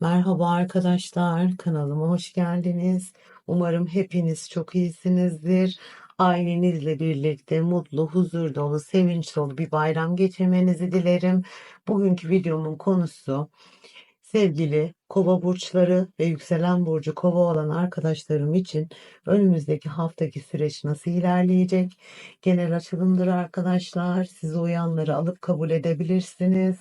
Merhaba arkadaşlar, kanalıma hoş geldiniz. Umarım hepiniz çok iyisinizdir. Ailenizle birlikte mutlu, huzur dolu, sevinç dolu bir bayram geçirmenizi dilerim. Bugünkü videomun konusu sevgili kova burçları ve yükselen burcu kova olan arkadaşlarım için önümüzdeki haftaki süreç nasıl ilerleyecek? Genel açılımdır arkadaşlar. Sizi uyanları alıp kabul edebilirsiniz.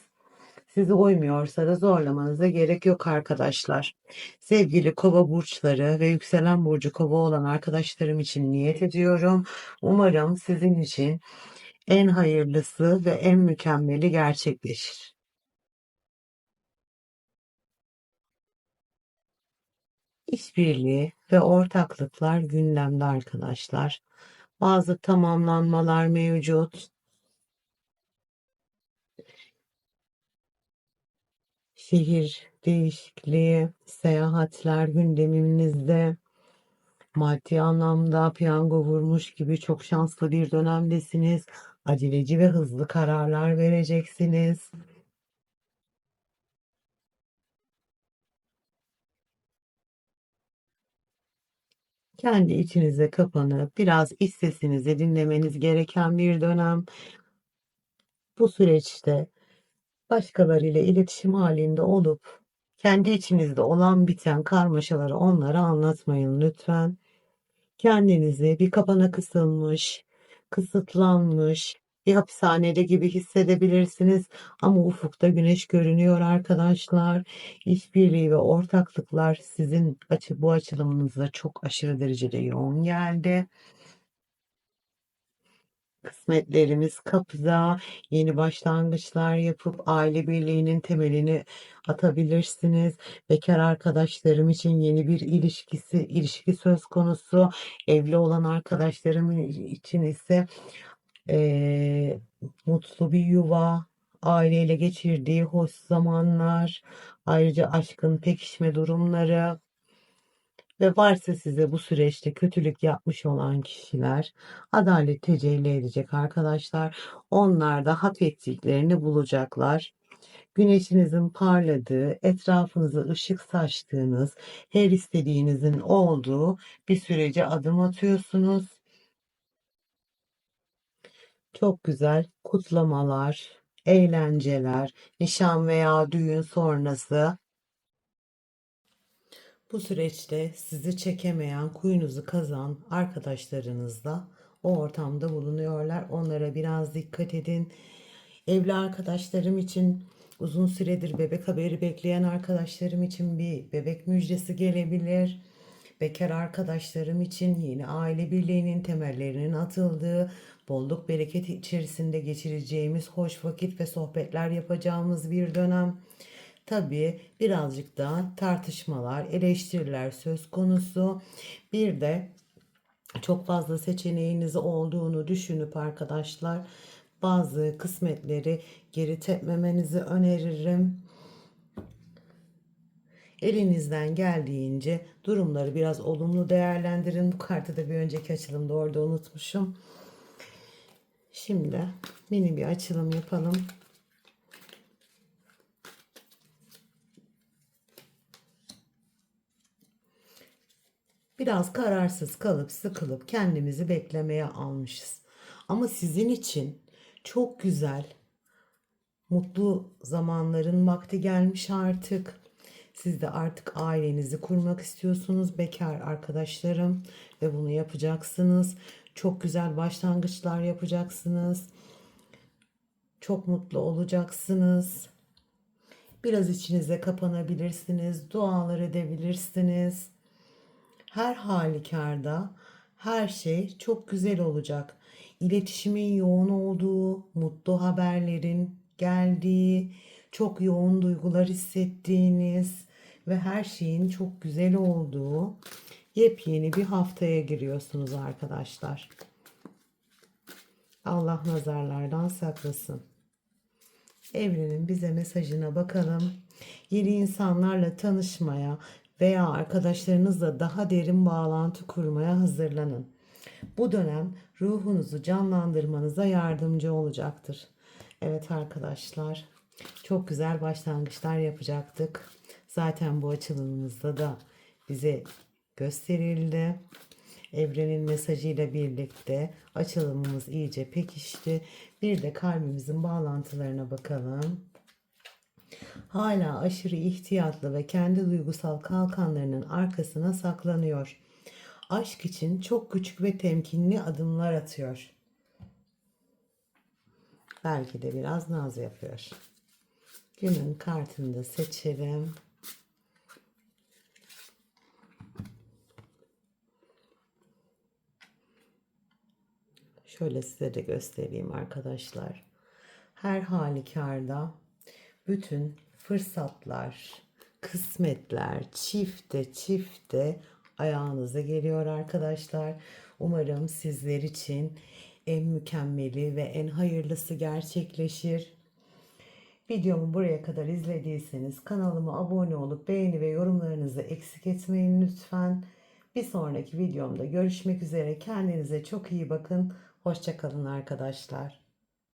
Sizi uymuyorsa da zorlamanıza gerek yok arkadaşlar. Sevgili kova burçları ve yükselen burcu kova olan arkadaşlarım için niyet ediyorum. Umarım sizin için en hayırlısı ve en mükemmeli gerçekleşir. İşbirliği ve ortaklıklar gündemde arkadaşlar. Bazı tamamlanmalar mevcut. Şehir değişikliği, seyahatler gündeminizde. Maddi anlamda piyango vurmuş gibi çok şanslı bir dönemdesiniz. Aceleci ve hızlı kararlar vereceksiniz. Kendi içinize kapanıp biraz iç sesinizi dinlemeniz gereken bir dönem. Bu süreçte başkalarıyla iletişim halinde olup kendi içinizde olan biten karmaşaları onlara anlatmayın lütfen. Kendinizi bir kapana kısılmış, kısıtlanmış bir hapishanede gibi hissedebilirsiniz ama ufukta güneş görünüyor arkadaşlar. İşbirliği ve ortaklıklar sizin açı bu açılımınıza çok aşırı derecede yoğun geldi. Kısmetlerimiz kapıda. Yeni başlangıçlar yapıp aile birliğinin temelini atabilirsiniz. Bekar arkadaşlarım için yeni bir ilişkisi, ilişki söz konusu. Evli olan arkadaşlarım için ise eee, mutlu bir yuva, aileyle geçirdiği hoş zamanlar, ayrıca aşkın pekişme durumları ve varsa size bu süreçte kötülük yapmış olan kişiler adalet tecelli edecek arkadaşlar. Onlar da hak ettiklerini bulacaklar. Güneşinizin parladığı, etrafınıza ışık saçtığınız, her istediğinizin olduğu bir sürece adım atıyorsunuz. Çok güzel kutlamalar, eğlenceler, nişan veya düğün sonrası bu süreçte sizi çekemeyen, kuyunuzu kazan arkadaşlarınız da o ortamda bulunuyorlar. Onlara biraz dikkat edin. Evli arkadaşlarım için uzun süredir bebek haberi bekleyen arkadaşlarım için bir bebek müjdesi gelebilir. Bekar arkadaşlarım için yeni aile birliğinin temellerinin atıldığı, bolluk bereket içerisinde geçireceğimiz hoş vakit ve sohbetler yapacağımız bir dönem. Tabii birazcık da tartışmalar, eleştiriler söz konusu. Bir de çok fazla seçeneğiniz olduğunu düşünüp arkadaşlar bazı kısmetleri geri tepmemenizi öneririm. Elinizden geldiğince durumları biraz olumlu değerlendirin. Bu kartı da bir önceki açılımda orada unutmuşum. Şimdi mini bir açılım yapalım. Biraz kararsız kalıp sıkılıp kendimizi beklemeye almışız. Ama sizin için çok güzel, mutlu zamanların vakti gelmiş artık. Siz de artık ailenizi kurmak istiyorsunuz bekar arkadaşlarım ve bunu yapacaksınız. Çok güzel başlangıçlar yapacaksınız. Çok mutlu olacaksınız. Biraz içinize kapanabilirsiniz, dualar edebilirsiniz. Her halükarda her şey çok güzel olacak. İletişimin yoğun olduğu, mutlu haberlerin geldiği, çok yoğun duygular hissettiğiniz ve her şeyin çok güzel olduğu yepyeni bir haftaya giriyorsunuz arkadaşlar. Allah nazarlardan saklasın. Evrenin bize mesajına bakalım. Yeni insanlarla tanışmaya veya arkadaşlarınızla daha derin bağlantı kurmaya hazırlanın. Bu dönem ruhunuzu canlandırmanıza yardımcı olacaktır. Evet arkadaşlar, çok güzel başlangıçlar yapacaktık. Zaten bu açılımımızda da bize gösterildi. Evrenin mesajıyla birlikte açılımımız iyice pekişti. Bir de kalbimizin bağlantılarına bakalım. Hala aşırı ihtiyatlı ve kendi duygusal kalkanlarının arkasına saklanıyor. Aşk için çok küçük ve temkinli adımlar atıyor. Belki de biraz naz yapıyor. Günün kartını da seçelim. Şöyle size de göstereyim arkadaşlar. Her halükarda bütün fırsatlar, kısmetler çifte çifte ayağınıza geliyor arkadaşlar. Umarım sizler için en mükemmeli ve en hayırlısı gerçekleşir. Videomu buraya kadar izlediyseniz kanalıma abone olup beğeni ve yorumlarınızı eksik etmeyin lütfen. Bir sonraki videomda görüşmek üzere. Kendinize çok iyi bakın. Hoşçakalın arkadaşlar.